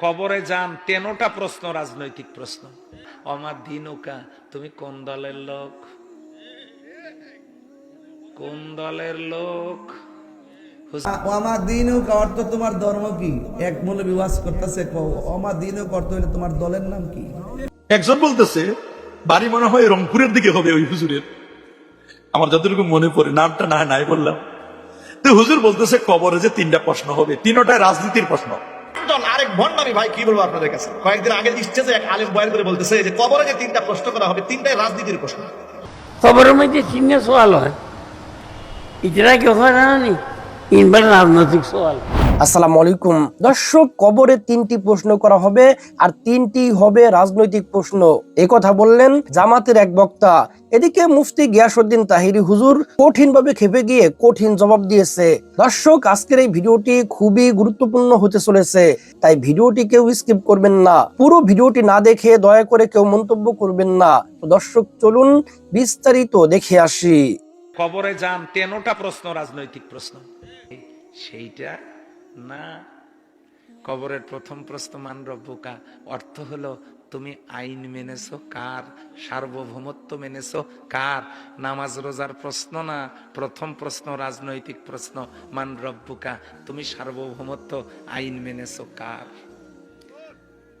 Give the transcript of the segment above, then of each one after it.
কবরে যান তেনোটা প্রশ্ন রাজনৈতিক প্রশ্ন। অমার দিনুকা তুমি কোন দলের লোক? কোন দলের লোক? অর্থ তোমার ধর্ম কি? এক মূলে বিবাস করতেছে অর্থ হইলে তোমার দলের নাম কি? একজন বলতেছে বাড়ি মনে হয় রংপুরের দিকে হবে ওই হুজুরের। আমার যতটুকু মনে পড়ে নামটা না নাই বললাম। তো হুজুর বলতেছে কবরে যে তিনটা প্রশ্ন হবে তিনটায় রাজনীতির প্রশ্ন। আরেক ভণ্ডামি ভাই, কি বলব আপনাদের কাছে? কয়েকদিন আগে স্টেজে এক আলেম বয়ান করে বলতেছে যে, কবরে যে তিনটা প্রশ্ন করা হবে, তিনটাই রাজনীতির প্রশ্ন। খবরের মধ্যে তিনটা সোয়াল হয়। এটা কি হয় নি ইনবার রাজনৈতিক সোয়াল আসসালামু আলাইকুম দর্শক, কবরে তিনটি প্রশ্ন করা হবে, আর তিনটি হবে রাজনৈতিক প্রশ্ন। কথা বললেন জামাতের এক বক্তা। এদিকে মুফতি গিয়াসউদ্দিন তাহিরি হুজুর কঠিন ভাবে খেপে গিয়ে কঠিন জবাব দিয়েছে। দর্শক, আজকের এই ভিডিওটি খুবই গুরুত্বপূর্ণ হতে চলেছে, তাই ভিডিওটি কেউ স্কিপ করবেন না। পুরো ভিডিওটি না দেখে দয়া করে কেউ মন্তব্য করবেন না। দর্শক, চলুন বিস্তারিত দেখে আসি। কবরে যান তেনোটা প্রশ্ন রাজনৈতিক প্রশ্ন। সেইটা না। কবরের প্রথম প্রশ্ন মান অর্থ হলো তুমি আইন মেনেছো, কার? সার্বভৌমত্ব মেনেছো, কার? নামাজ রোজার প্রশ্ন না? প্রথম প্রশ্ন রাজনৈতিক প্রশ্ন মান রব্বুকা। তুমি সার্বভৌমত্ব আইন মেনেছো, কার?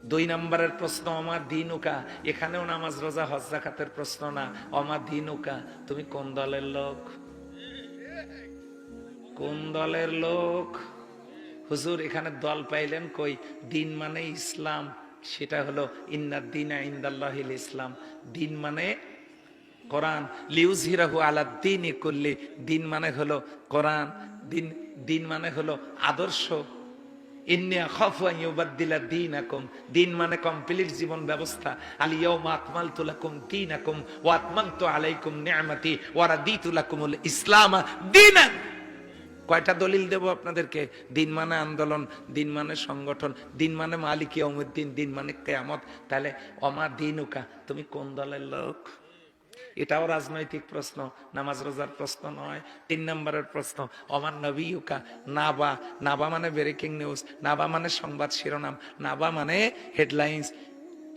দুই নম্বরের প্রশ্ন আমার দিনুকা। এখানেও নামাজ রোজা, হজ, জাকাতের প্রশ্ন না। আমার দিনুকা, তুমি কোন দলের লোক? কোন দলের লোক? হুজুর, এখানে দল পাইলেন কই? দিন মানে ইসলাম। সেটা হলো ইন্নার দিন ইন্দাল্লাহিল ইসলাম। দিন মানে কোরআন। লিউজ হিরাহু আলা দিন করলে দিন মানে হলো কোরআন। দিন দিন মানে হলো আদর্শ। দিন মানে কমপ্লিট জীবন ব্যবস্থা। আলাইকুম ইসলাম দীনান। কয়টা দলিল দেব আপনাদেরকে? দিন মানে আন্দোলন, দিন মানে সংগঠন, দিন মানে মালিক ইয়াউমুদ্দিন, দিন মানে কিয়ামত। তাহলে অমা দিনুকা, তুমি কোন দলের লোক? এটাও রাজনৈতিক প্রশ্ন, নামাজ রোজার প্রশ্ন নয়, তিন নম্বরের প্রশ্ন অমান নবীকা নাবা নাবা মানে ব্রেকিং নিউজ নাবা মানে সংবাদ শিরোনাম, নাবা মানে হেডলাইন্স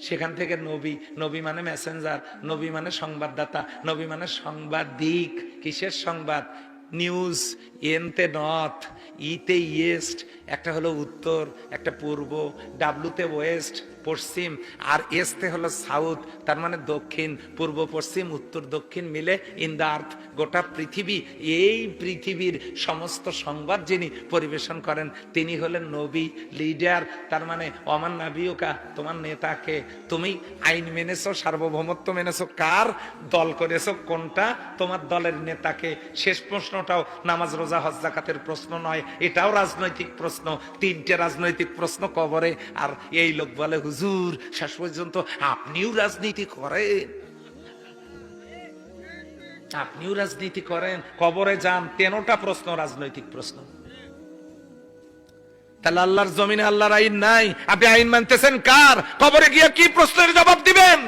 সেখান থেকে নবী নবী মানে মেসেঞ্জার নবী মানে সংবাদদাতা, নবী মানে সাংবাদিক। কিসের সংবাদ? নিউজ এনতে নর্থ ইতে ইয়েস্ট একটা হলো উত্তর একটা পূর্ব ডাব্লুতে ওয়েস্ট পশ্চিম আর এসতে হলো সাউথ, তার মানে দক্ষিণ, পূর্ব, পশ্চিম, উত্তর, দক্ষিণ মিলে ইন দ্য আর্থ গোটা পৃথিবী, এই পৃথিবীর সমস্ত সংবাদ যিনি পরিবেশন করেন, তিনি হলেন নবী লিডার তার মানে অমান নাবিওকা তোমার নেতাকে তুমি আইন মেনেছো, সার্বভৌমত্ব মেনেছো, কার দল করেছ, কোনটা তোমার দলের নেতাকে? শেষ প্রশ্নটাও নামাজ, রোজা, হজ প্রশ্ন নয়, এটাও রাজনৈতিক প্রশ্ন, তিনটে রাজনৈতিক প্রশ্ন কবরে, আর এই লোক বলে হুজুর, শেষ পর্যন্ত আপনিও রাজনীতি করেন। আপনিও রাজনীতি করেন, কবরে যান তেনোটা প্রশ্ন, রাজনৈতিক প্রশ্ন। তাহলে আল্লাহর জমিনে আল্লাহর আইন নাই, আপনি আইন মানতেছেন কার? কবরে গিয়ে কি প্রশ্নের জবাব দিবেন?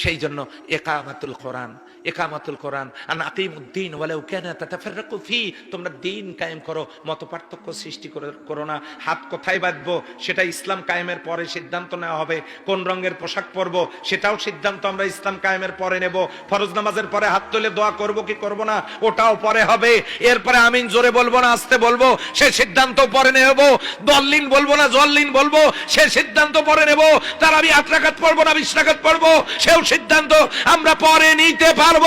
সেই জন্য একামাতুল কোরআন একামাতুল কোরআন, আন আকিমুদ্দিন ওয়ালাউ কানা তাতাফাররাকু ফি, তোমরা দিন কায়েম করো, মত পার্থক্য সৃষ্টি করো না। হাত কোথায় বাঁধবো? সেটা ইসলাম কায়েমের পরে সিদ্ধান্ত নেওয়া হবে। কোন রঙের পোশাক পরবো? সেটাও সিদ্ধান্ত আমরা ইসলাম কায়েমের পরে নেব। ফরজ নামাজের পরে হাত তুলে দোয়া করব কি করব না? ওটাও পরে হবে। এরপরে আমিন জোরে বলব না, আস্তে বলব, সে সিদ্ধান্ত পরে নেব। দল্লিন বলব না জল্লিন বলব, সে সিদ্ধান্ত পরে নেব। তার আমি আট রাখাত পড়ব না, বিশ রাখাত পড়ব, সেও সিদ্ধান্ত আমরা পরে নিতে পারব।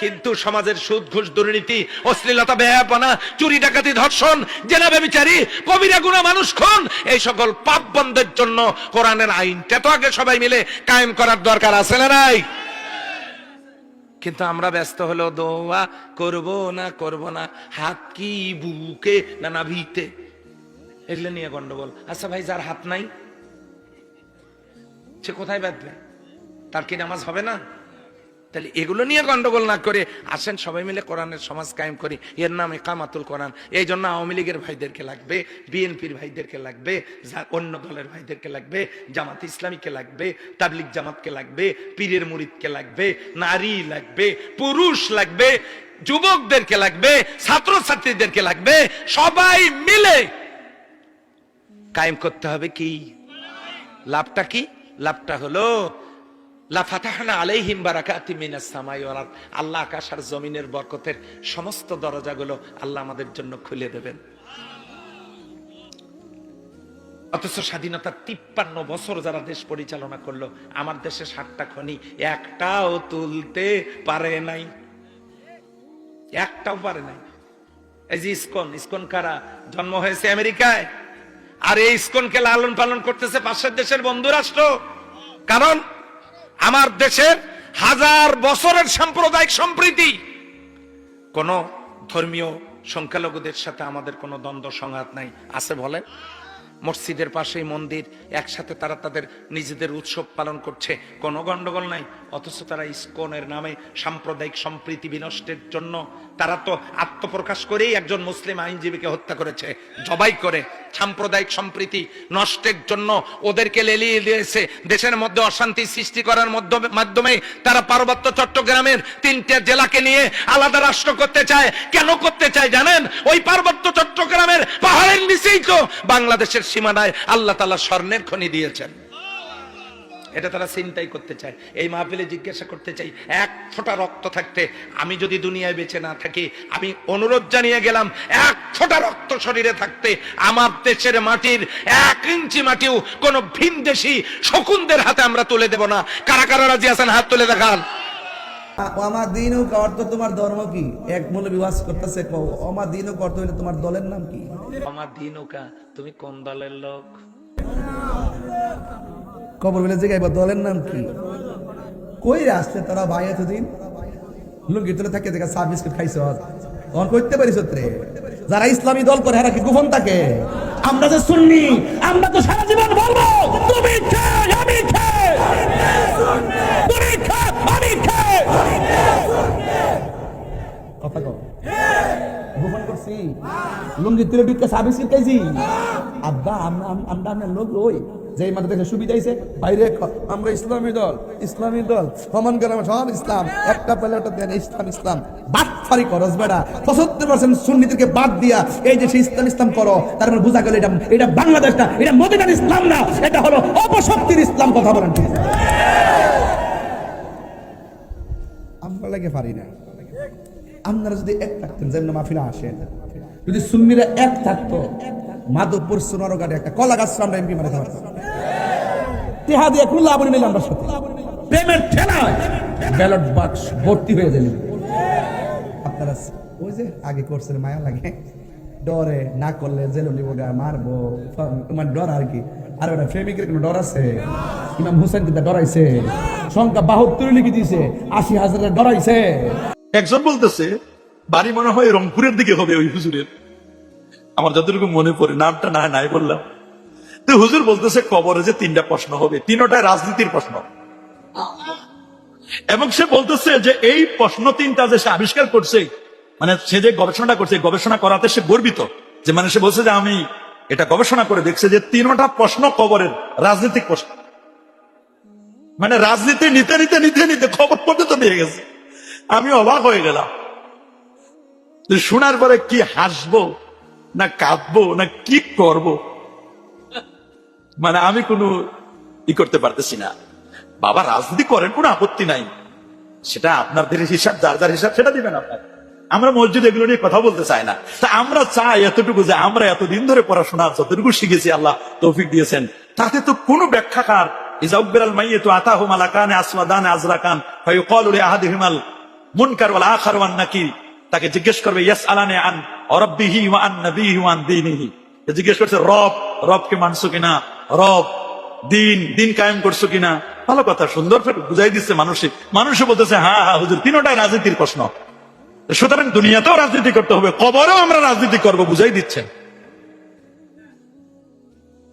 কিন্তু সমাজের সুদ ঘুষ দুর্নীতি, অশ্লীলতা ব্যয়াপনা চুরি, ডাকাতি, ধর্ষণ জেনাবে বিচারি কবিরা, গুণা মানুষ, খুন, এই সকল পাপ বন্ধের জন্য কোরআনের আইনটা তো আগে সবাই মিলে কায়েম করার দরকার আছে না নাই? কিন্তু আমরা ব্যস্ত হলো দোয়া করব না করব না। হাত কি বুকে না না ভিতে এগুলো নিয়ে গন্ডগোল। আচ্ছা ভাই, যার হাত নাই, সে কোথায় বাঁধবে? তার কি নামাজ হবে না? তাহলে এগুলো নিয়ে গন্ডগোল না করে আসেন সবাই মিলে কোরআনের সমাজ কায়েম করি। এর নাম একামাতুল কোরআন। এই জন্য আওয়ামী লীগের ভাইদেরকে লাগবে, বিএনপির ভাইদেরকে লাগবে অন্য দলের ভাইদেরকে লাগবে, জামাত ইসলামীকে লাগবে তাবলিক জামাতকে লাগবে, পীরের মুরিদকে লাগবে, নারী লাগবে, পুরুষ লাগবে, যুবকদেরকে লাগবে, ছাত্রছাত্রীদেরকে লাগবে, সবাই মিলে কায়েম করতে হবে কি? লাভটা কি? লাভটা হলো লাফাতাহানা আলাইহিম বারাকাতি মিনাস সামাই। আল্লাহ আকাশ আর জমিনের বরকতের সমস্ত দরজাগুলো আল্লাহ আমাদের জন্য খুলে দেবেন। অথচ স্বাধীনতার তিপ্পান্ন বছর যারা দেশ পরিচালনা করল, আমার দেশে ষাটটা খনি, একটাও তুলতে পারে নাই। একটাও পারে নাই। এই যে ইসকন ইসকন কারা? জন্ম হয়েছে আমেরিকায়। আর এই ইসকনকে লালন পালন করতেছে পাশের দেশের বন্ধু রাষ্ট্র কারণ আমার দেশের হাজার বছরের সাম্প্রদায়িক সম্প্রীতি। কোন ধর্মীয় সংখ্যালঘুদের সাথে আমাদের কোনো দ্বন্দ্ব, সংঘাত নাই। আছে বলেন? মসজিদের পাশেই মন্দির, একসাথে তারা তাদের নিজেদের উৎসব পালন করছে। কোনো গন্ডগোল নাই, অথচ তারা ইস্কনের নামে সাম্প্রদায়িক সম্প্রীতি বিনষ্টের জন্য তারা তো আত্মপ্রকাশ করেই একজন মুসলিম আইনজীবীকে হত্যা করেছে। জবাই করে সাম্প্রদায়িক সম্প্রীতি নষ্টের জন্য ওদেরকে লেলিয়ে দিয়েছে। দেশের মধ্যে অশান্তি সৃষ্টি করার মাধ্যমে- তারা পার্বত্য চট্টগ্রামের তিনটে জেলাকে নিয়ে আলাদা রাষ্ট্র করতে চায়। কেন করতে চায় জানেন? ওই পার্বত্য চট্টগ্রামের পাহাড়ের নিচেই তো বাংলাদেশের সীমানায় আল্লাহ তালা স্বর্ণের খনি দিয়েছেন। এটা তারা চিন্তাই করতে চায়। এই মাহফিলে জিজ্ঞাসা করতে চাই এক ফোঁটা রক্ত থাকতে আমি যদি দুনিয়ায় বেঁচে না থাকি আমি অনুরোধ জানিয়ে গেলাম এক ফোঁটা রক্ত শরীরে থাকতে আমার দেশের মাটির এক ইঞ্চি মাটিও কোন ভিন দেশি শকুনদের হাতে আমরা তুলে দেব না। কারা কারা রাজি আছেন হাত তুলে দেখান। দিন অর্থ তোমার ধর্ম কি? এক মূল বিবাস করতেছে কও আমার দিন ও অর্থ হইলে তোমার দলের নাম কি? দিন ওকা তুমি কোন দলের লোক? কবর বলে জিগাইব দলের নাম কি? কই রে আসছে তোরা ভাই এতদিন? লুঙ্গি তুলে থাকে, দেখা চা বিস্কুট খাইছ তখন করতে পারিস রে যারা ইসলামী দল করে এরা কি গোপন থাকে? আমরা যে শুননি আমরা তো সারা জীবন বলব, তুমি আমি তুমি আমি কথা কও। গোপন করছি। লুঙ্গি তুলে ঢুকে চা বিস্কুট আব্বা, আমরা আমরা লোক ওই যে মাঠে দেখে সুবিধা হয়েছে বাইরে আমরা ইসলামী দল ইসলামী দল, সমান গ্রামে সব ইসলাম। একটা পেলে একটা দেন, ইসলাম ইসলাম। বাদ ফারি করস বেড়া পঁচাত্তর পার্সেন্ট সুন্নিদেরকে বাদ দিয়া, এই যে ইসলাম ইসলাম করো। তার মানে বোঝা গেল এটা এটা বাংলাদেশ না এটা মদিনার ইসলাম না, এটা হলো অপশক্তির ইসলাম কথা বলেন? আমরা লাগে পারি না। আপনারা যদি এক থাকতেন, যেমন মাহফিলা আসেন যদি সুন্নিরা এক থাকতো, মাধবপুর সোনারগাড়ি একটা কলা গাছ আমরা এমপি মারাতে পারতাম। তেহা দিয়ে আবরি নিলাম আমরা সাথে। প্রেমের ঠেলায় ব্যালট বাক্স ভর্তি হয়ে গেল। আপনারা ওই যে আগে মায়া লাগে। ডরে না করলে জেলে নিব গা, মারবো। তোমার ডর আর কি। আর ওটা প্রেমিকের কোনো ডর আছে? ইমাম হুসেন কিন্তু ডরাইছে। সংখ্যা বাহাত্তর লিখে দিয়েছে, আশি হাজারের ডরাইছে। একজন বলতেছে, বাড়ি মনে হয় রংপুরের দিকে হবে ওই হুজুরের। আমার যতটুকু মনে পড়ে, নামটা না নাই বললাম। তো হুজুর বলতেছে, কবরে যে তিনটা প্রশ্ন হবে তিনটায় রাজনীতির প্রশ্ন। এবং সে বলতেছে যে, এই প্রশ্ন তিনটা যে সে আবিষ্কার করছে মানে সে যে গবেষণা করছে গবেষণা করাতে সে গর্বিত। যে মানে সে বলছে যে, আমি এটা গবেষণা করে দেখছে যে, তিনটা প্রশ্ন কবরের রাজনৈতিক প্রশ্ন। মানে রাজনীতি নিতে নিতে নিতে নিতে খবর পর্যন্ত নিয়ে গেছে। আমি অবাক হয়ে গেলাম। শোনার পরে কি হাসবো, না কাঁদবো, না কি করব? মানে আমি কোনো ই করতে পারতেছি না। বাবা, রাজনীতি করেন, কোনো আপত্তি নাই। সেটা আপনাদের হিসাব, যার যার হিসাব, সেটা দিবেন আপনার। আমরা মসজিদ এগুলো নিয়ে কথা বলতে চাই না। তা আমরা চাই এতটুকু যে আমরা এতদিন ধরে পড়াশোনা যতটুকু শিখেছি, আল্লাহ তৌফিক দিয়েছেন। তাতে তো কোনো ব্যাখ্যাকার ইজাউবেরাল মাইয়ে তো আতাহু মালাকানে আসওয়াদানে আজরাকান ফায়ুকালু লিআহাদিহিমাল মুনকার ওয়াল আখার ওয়ান নাকির। তাকে জিজ্ঞেস করবে, ইয়াস আলানে আন অরব্বিহি ওয়া আন নবিহি ওয়া আন দীনিহি? সে জিজ্ঞেস করছে, রব, রবকে মানছো কিনা? রব, দিন দিন কায়েম করছ কিনা? ভালো কথা, সুন্দর বুঝাই দিচ্ছে মানুষে। মানুষে বলতেছে হ্যাঁ হ্যাঁ হুজুর, তিনটাই রাজনীতির প্রশ্ন। সুতরাং দুনিয়াতেও রাজনীতি করতে হবে, কবরেও আমরা রাজনীতি করব, বুঝাই দিচ্ছেন।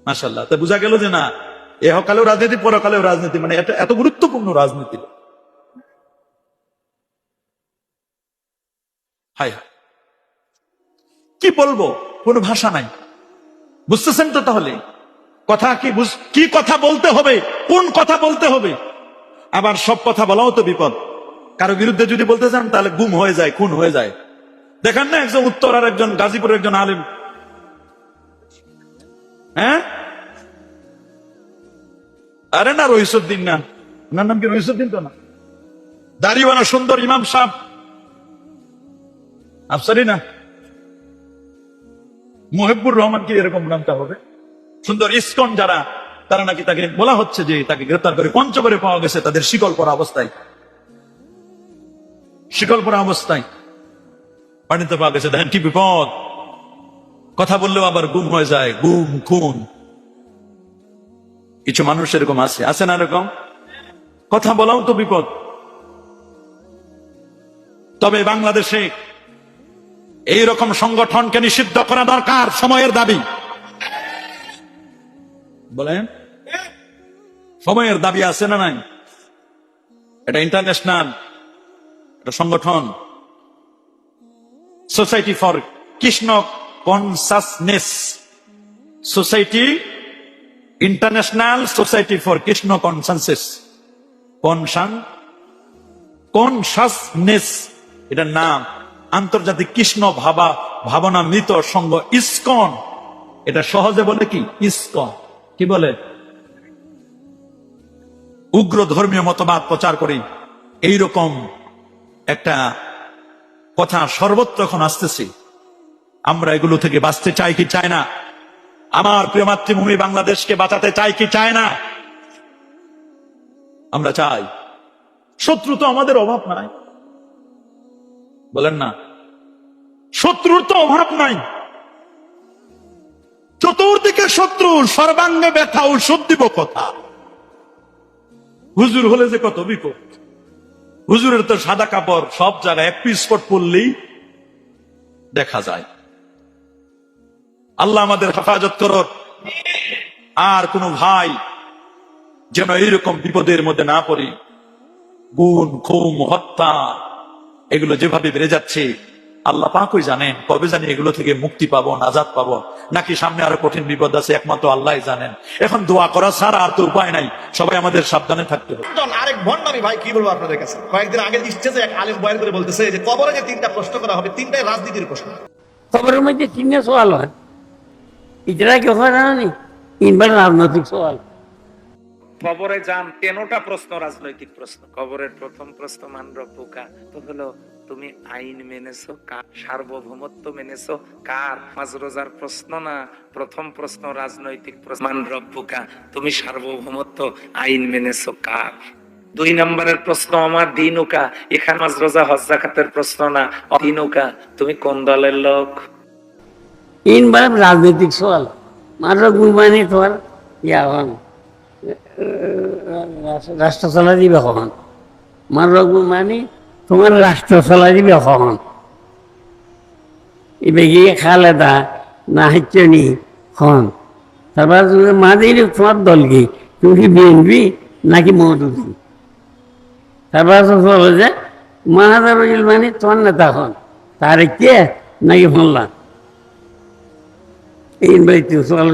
মাসাল্লাহ তা বোঝা গেল যে না এ এহকালেও রাজনীতি, পরকালেও রাজনীতি মানে এটা এত গুরুত্বপূর্ণ রাজনীতি। হায় কি বলব? কোনো ভাষা নাই। বুঝতেছেন তো তাহলে? কথা কি বুঝ- কি কথা বলতে হবে? কোন কথা বলতে হবে? আবার সব কথা বলাও তো বিপদ। কারও বিরুদ্ধে যদি বলতে চান, তাহলে গুম হয়ে যায়, খুন হয়ে যায়। দেখেন না, একজন উত্তর আর একজন গাজীপুরের একজন আলেম। হ্যাঁ? আরে না, রহিসুদ্দিন না। ওনার নাম কি রহিসুদ্দিন তো না? দাড়িওয়ালা সুন্দর ইমাম সাহ আফসারি না। মোহেব্বুর রহমান কি এরকম নামটা হবে। সুন্দর ইসকন যারা, তারা নাকি তাকে বলা হচ্ছে যে তাকে গ্রেপ্তার করে পঞ্চগড়ে পাওয়া গেছে তাদের শিকল পরা অবস্থায়। শিকল পরা অবস্থায়। পানিতে পাওয়া গেছে, দেখেন কি বিপদ। কথা বললেও আবার গুম হয়ে যায়, গুম, খুন। কিছু মানুষ এরকম আছে। আছে না এরকম? কথা বলাও তো বিপদ। তবে বাংলাদেশে এই রকম সংগঠনকে নিষিদ্ধ করা দরকার সময়ের দাবি। বলেন, সময়ের দাবি আছে না নাই? এটা ইন্টারন্যাশনাল, এটা সংগঠন। Society for Krishna consciousness society international society for Krishna consciousness কনসান consciousness এটার নাম। আন্তর্জাতিক কৃষ্ণ ভাবা, ভাবনা মৃত সংঘ ইসকন। এটা সহজে বলে কি? ইসকন। কি বলে? উগ্র ধর্মীয় মতবাদ প্রচার করি। এইরকম একটা কথা সর্বত্র এখন আসতেছে। আমরা এগুলো থেকে বাঁচতে চাই কি চাই না? আমার প্রিয় মাতৃভূমি বাংলাদেশকে বাঁচাতে চাই কি চায় না? আমরা চাই। শত্রু তো আমাদের অভাব নাই। বলেন না। শত্রুর তো অভাব নাই। চতুর্দিকে শত্রু, সর্বাঙ্গে ব্যথা ঔষধ দিব কথা। হুজুর হলে যে কত বিপদ। হুজুরের তো সাদা কাপড়, সব জায়গায় এক পিস স্পট পড়লেই দেখা যায়। আল্লাহ আমাদের হেফাজত করো আর কোন ভাই যেন এইরকম বিপদের মধ্যে না পড়ি। গুণ, খুম, হত্যা এগুলো যেভাবে বেড়ে যাচ্ছে আল্লাহ পাকই জানেন কবে জানি এগুলো থেকে মুক্তি পাবো নাজাদ পাবো। নাকি সামনে আরও কঠিন বিপদ আছে একমাত্র আল্লাহ জানেন। এখন দোয়া করা ছাড়া আর তো উপায় নাই সবাই আমাদের সাবধানে থাকতে হবে। আরেক ভণ্ডামি ভাই কি বলব আপনাদের কাছে? কয়েকদিন আগে স্টেজে এক আলেম বয়ান করে বলতেছে যে কবরে যে তিনটা প্রশ্ন করা হবে তিনটাই রাজনীতির প্রশ্ন। খবরের মধ্যে তিনটে সোয়াল হয়। ইতরা কি হয় জানি তিনবার রাজনৈতিক সোয়াল কবরে যান তেনোটা প্রশ্ন? রাজনৈতিক প্রশ্ন। কবরের প্রথম প্রশ্ন মান রব্বুকা তো হলো, তুমি আইন মেনেছো কার সার্বভৌমত্ব মেনেছো, কার? মাঝ রোজার প্রশ্ন না? প্রথম প্রশ্ন, রাজনৈতিক প্রশ্ন মান রব্বুকা তুমি সার্বভৌমত্ব, আইন মেনেছো, কার? দুই নম্বরের প্রশ্ন, আমার দিনুকা। এখানে মাঝ রোজা হজ জাকাতের প্রশ্ন না? দিনুকা, তুমি কোন দলের লোক? তিনবার রাজনৈতিক সোয়াল মাত্র গুমানি তোমার ইয়া হন রাষ্ট্র চলা দিবে কখন। মার গুমানি তোমার রাষ্ট্র চলা দিবে কখন। এবার গিয়ে খালেদা না হচ্ছে নি হন তারপর মা দিলে তোমার দল কি তুমি কি বিএনপি নাকি মৌদুদি তারপর বলো যে মাহাদারুল মানে তোমার নেতা হন তার কে নাকি ফোনলাম in baitu soal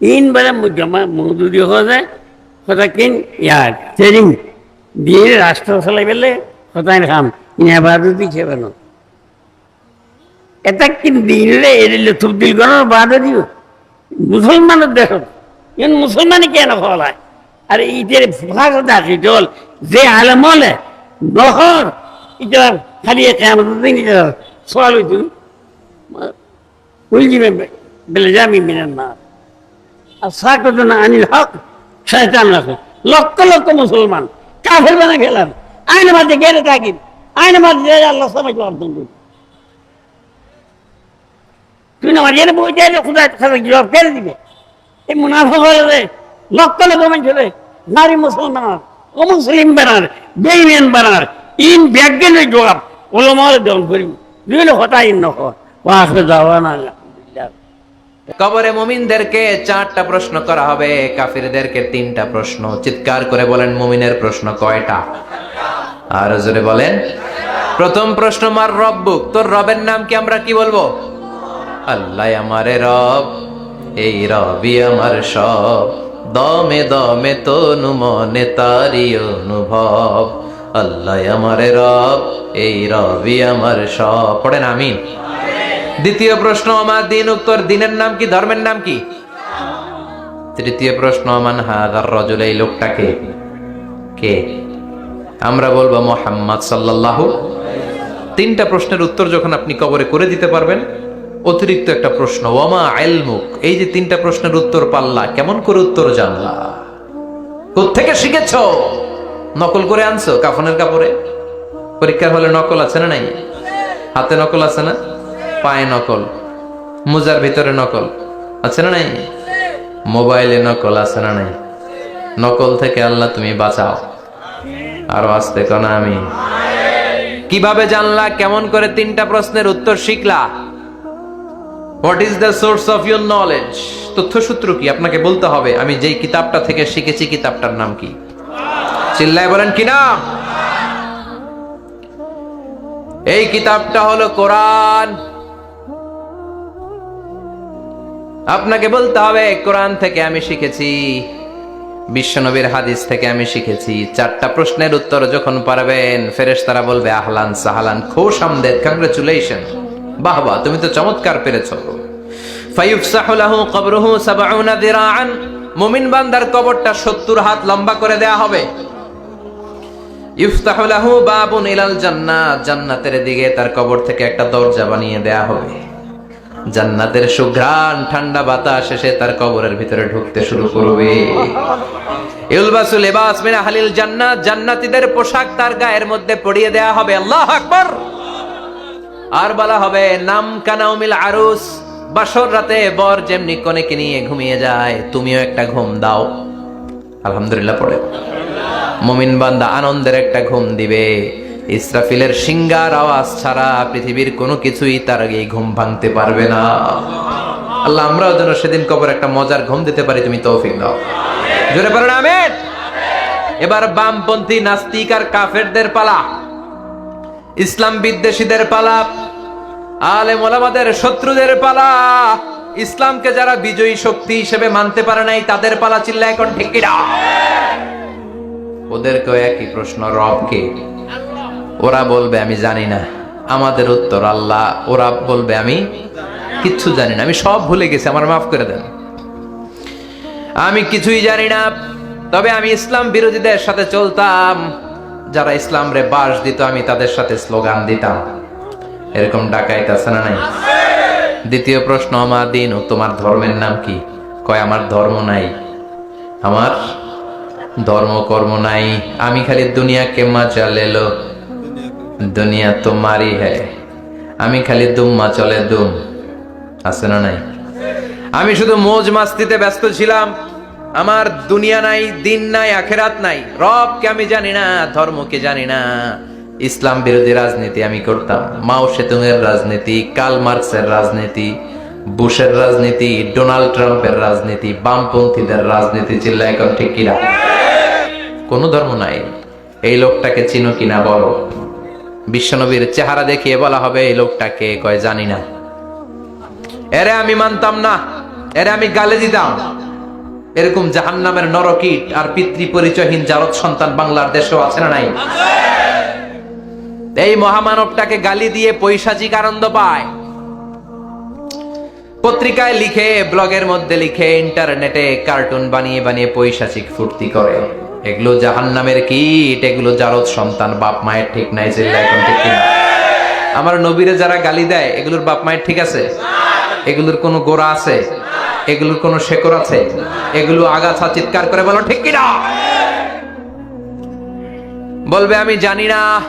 in bara mujama mududi hoje কথা কিন ইয়ার ট্রেনিং দিয়ে রাষ্ট্র চালাই পেলে কথাই খাম ইন আবাদতি খেবে না এটা কিন দিলে এরিলে তবদিল করার বাদ দিও মুসলমানের দেশ ইন মুসলমানে কেন ফলায় আর ইটের ভাষা দেখি জল যে আলমলে নহর এটা খালি কেমন বেলে জামি মিনার না আর সাকতনা আনিল হক শয়তান রাখো লক্ষ লক্ষ মুসলমান কাফের বানা গেলাম আইনে মাঝে গেলে থাকি আইনে মাঝে আল্লাহ সবাই অর্জন করি তুই না মাঝে বই চাইলে খুদা জবাব কেড়ে দিবে এই মুনাফা হলে লক্ষ লক্ষ মানুষ নারী মুসলমান অমুসলিম বানার বেইমেন বানার ইন ব্যাজ্ঞানের জবাব ওলমার দল করি দুইলে হতা ইন নখ ওয়াসে দাওয়ানা, আলহামদুলিল্লাহ। কবরে মুমিনদেরকে চারটা প্রশ্ন করা হবে, কাফিরদেরকে তিনটা প্রশ্ন। চিৎকার করে বলেন, মুমিনের প্রশ্ন কয়টা? আর জোরে বলেন। প্রথম প্রশ্ন, মার রব্বুক, তোর রবের নাম কি আমরা কি বলব? আল্লাহ আমারে রব, এই রবি আমার সব। দমে দমে তনু মনে তারি অনুভব। আল্লাহ আমার রব, এই রবি আমার সব। পড়েন, আমিন। দ্বিতীয় প্রশ্ন, আমার দিন উত্তর, দিনের নাম কি, ধর্মের নাম কি? তৃতীয় প্রশ্ন, আমান হাদার রজুল, এই লোকটাকে কে? আমরা বলব মোহাম্মদ সাল্লাল্লাহু তিনটা প্রশ্নের উত্তর যখন আপনি কবরে করে দিতে পারবেন, অতিরিক্ত একটা প্রশ্ন, ওয়ামা আইলমুক? এই যে তিনটা প্রশ্নের উত্তর পাল্লা, কেমন করে উত্তর জানলা? থেকে শিখেছ? নকল করে আনছো, কাফনের কাপড়ে? পরীক্ষার হলে নকল আছে না নাই? হাতে নকল আছে না? পায়ে নকল। মোজার ভিতরে নকল আছে না নাই? মোবাইলে নকল আছে না নাই? নকল থেকে আল্লাহ তুমি বাঁচাও। আরও আসতে কনা আমি। কীভাবে জানলা কেমন করে তিনটা প্রশ্নের উত্তর শিখলা? What is the source of your knowledge তথ্যসূত্র কি? আপনাকে বলতে হবে, আমি যেই কিতাবটা থেকে শিখেছি, কিতাবটার নাম কি? চিল্লায় বলেন কি নাম? এই কিতাবটা হলো কোরআন। আপনাকে বলতে হবে, কোরআন থেকে আমি শিখেছি, বিশ্বনবীর হাদিস থেকে আমি শিখেছি। চারটা প্রশ্নের উত্তর যখন পারবেন, ফেরেশতারা বলবে, আহলান সাহালান, খোশ আমদেদ কংগ্রেচুলেশন বাহ বাহ, তুমি তো চমৎকার পেরেছ। ফায়ুফসাহু লাহু কবরুহু সাবউনা দিরাআন। মুমিন বান্দার কবরটা 70 হাত লম্বা করে দেয়া হবে। ইফতাহু লাহু বাবুন ইলাল জান্নাত, জান্নাতের দিকে তার কবর থেকে একটা দরজা বানিয়ে দেয়া হবে। জান্নাতের সুঘ্রাণ, ঠান্ডা বাতাস এসে তার কবরের ভিতরে ঢুকতে শুরু করবে। ইউলবাসু লিবাস মিন আহলিল জান্নাত, জান্নাতীদের পোশাক তার গায়ের মধ্যে পরিয়ে দেয়া হবে। আল্লাহু আকবার! আর বলা হবে, নাম কানাউমিল আরুস, বাসর রাতে বর যেমনি কনেকে নিয়ে ঘুমিয়ে যায়, তুমিও একটা ঘুম দাও। আলহামদুলিল্লাহ পড়ে। মমিন বান্দা আনন্দের একটা ঘুম দিবে। ইসরাফিলের সিঙ্গার আওয়াজ ছাড়া পৃথিবীর কোনো কিছুই তার আগে ঘুম ভাঙতে পারবে না। আল্লাহ, আমরাও যেন সেদিন কবর একটা মজার ঘুম দিতে পারি, তুমি তৌফিক দাও। জোরে পারেন আমেন। এবার বামপন্থী নাস্তিক আর কাফেরদের পালা। ইসলাম বিদ্বেষীদের পালা। আলেম ওলামাদের শত্রুদের পালা। ইসলামকে যারা বিজয়ী শক্তি হিসেবে মানতে পারে নাই, তাদের পালা চিল্লা এখন ঠিক কিনা? ওদেরকেও একই প্রশ্ন, রব কে? ওরা বলবে, আমি জানি না। আমাদের উত্তর আল্লাহ ওরা বলবে, আমি কিচ্ছু জানি না। আমি সব ভুলে গেছি, আমার মাফ করে দেন। আমি কিছুই জানি না, তবে আমি ইসলাম বিরোধীদের সাথে চলতাম। যারা ইসলাম রে বাস দিত, আমি তাদের সাথে স্লোগান দিতাম। এরকম ডাকাইত না নাই? দ্বিতীয় প্রশ্ন, আমার দিন ও তোমার ধর্মের নাম কি? কয়, আমার ধর্ম নাই। আমার ধর্ম কর্ম নাই। আমি খালি দুনিয়া কে মজা লেলো দুনিয়া তো মারি হ্যায়। আমি খালি দুম্মা চলে দুম। আছে না নাই? আমি শুধু মোজ মাস্তিতে ব্যস্ত ছিলাম। আমার দুনিয়া নাই, দিন নাই, আখেরাত নাই। রবকে আমি জানি না, ধর্মকে জানি না। ইসলাম বিরোধী রাজনীতি আমি করতাম। মাও সেতুংয়ের রাজনীতি কাল মার্কসের রাজনীতি, বুশের রাজনীতি, ডোনাল্ড ট্রাম্পের রাজনীতি, বামপন্থীদের রাজনীতি চিল্লা এখন ঠিক কিনা? কোনো ধর্ম নাই। এই লোকটাকে চিনো কিনা বলো? বিশ্বনবীর চেহারা দেখিয়ে বলা হবে, এই লোকটাকে কয় জানি না। এরে আমি মানতাম না। এরে আমি গালে দিতাম। এরকম জাহান্নামের নরকীট আর পিতৃ পরিচয়হীন জারদ সন্তান বাংলার দেশেও আছে না নাই? এই মহামানবটাকে গালি দিয়ে পৈশাচিক আনন্দ পায়। পত্রিকায় লিখে, ব্লগের মধ্যে লিখে, ইন্টারনেটে কার্টুন বানিয়ে বানিয়ে পৈশাচিক ফুর্তি করে। এগুলো জাহান জাহান্নামের কীট, এগুলো জারদ সন্তান, বাপ মায়ের ঠিক নাই চিল্লা এখন ঠিক কিনা? আমার নবীরে যারা গালি দেয়, এগুলোর বাপ মায়ের ঠিক আছে? এগুলোর কোনো গোড়া আছে? এগুলোর কোনো শেকড় আছে? এগুলো আগাছা চিৎকার করে বলো, ঠিক কিনা? বলবে, আমি জানি না।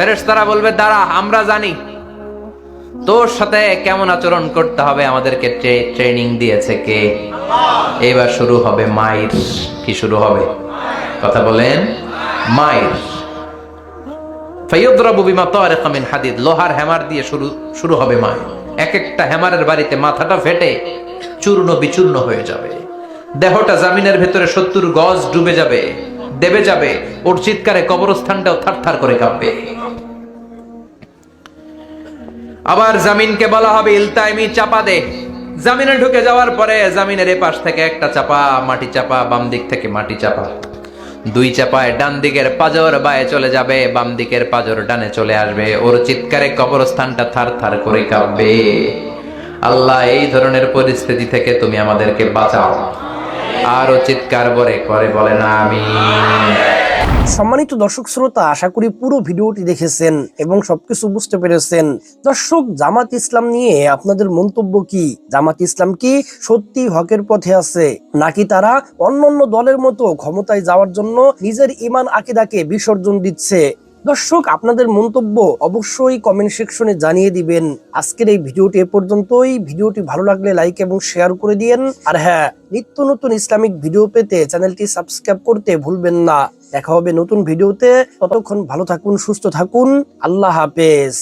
ফেরেশতারা বলবে, দাঁড়া, আমরা জানি। তোর সাথে কেমন আচরণ করতে হবে? আমাদেরকে ট্রেনিং দিয়েছে কে? এবার শুরু হবে মাইর কি শুরু হবে? কথা বলেন ফাইয়ুদ্রাবু বিমা তারিকা মিন হাদিদ। লোহার হ্যামার দিয়ে শুরু শুরু হবে এক একটা হ্যামারের বাড়িতে মাথাটা ফেটে চূর্ণ বিচূর্ণ হয়ে যাবে। দেহটা জামিনের ভেতরে গজ ডুবে যাবে, দেবে যাবে। ওর চিৎকারে কবরস্থানটাও করে কাঁপবে। আবার জামিনকে বলা হবে ইলতাইমি চাপা দে। জামিনে ঢুকে যাওয়ার পরে জামিনের এপাশ থেকে একটা চাপা, মাটি চাপা, বাম দিক থেকে মাটি চাপা। দুই চাপায় ডান দিকের পাজর বায়ে চলে যাবে, বাম দিকের পাজর ডানে চলে আসবে। ওর চিৎকারে কবরস্থানটা থার থার করে কাঁপবে। আল্লাহ, এই ধরনের পরিস্থিতি থেকে তুমি আমাদেরকে বাঁচাও। আরও চিৎকার বরে করে বলে না আমি সম্মানিত দর্শক শ্রোতা, আশা করি পুরো ভিডিওটি দেখেছেন এবং সবকিছু বুঝতে পেরেছেন। দর্শক, জামাত ইসলাম নিয়ে আপনাদের মন্তব্য কি? জামাত ইসলাম কি সত্যি হকের পথে আছে? নাকি তারা অন্যান্য দলের মতো ক্ষমতায় যাওয়ার জন্য নিজের ইমান আকিদাকে বিসর্জন দিচ্ছে? দর্শক, আপনাদের মন্তব্য অবশ্যই কমেন্ট সেকশনে জানিয়ে দিবেন। আজকের এই ভিডিওটি এ পর্যন্তই। ভিডিওটি ভালো লাগলে লাইক এবং শেয়ার করে দিয়েন। আর হ্যাঁ নিত্য নতুন ইসলামিক ভিডিও পেতে চ্যানেলটি সাবস্ক্রাইব করতে ভুলবেন না। দেখা হবে নতুন ভিডিওতে। ততক্ষণ ভালো থাকুন সুস্থ থাকুন। আল্লাহ হাফেজ।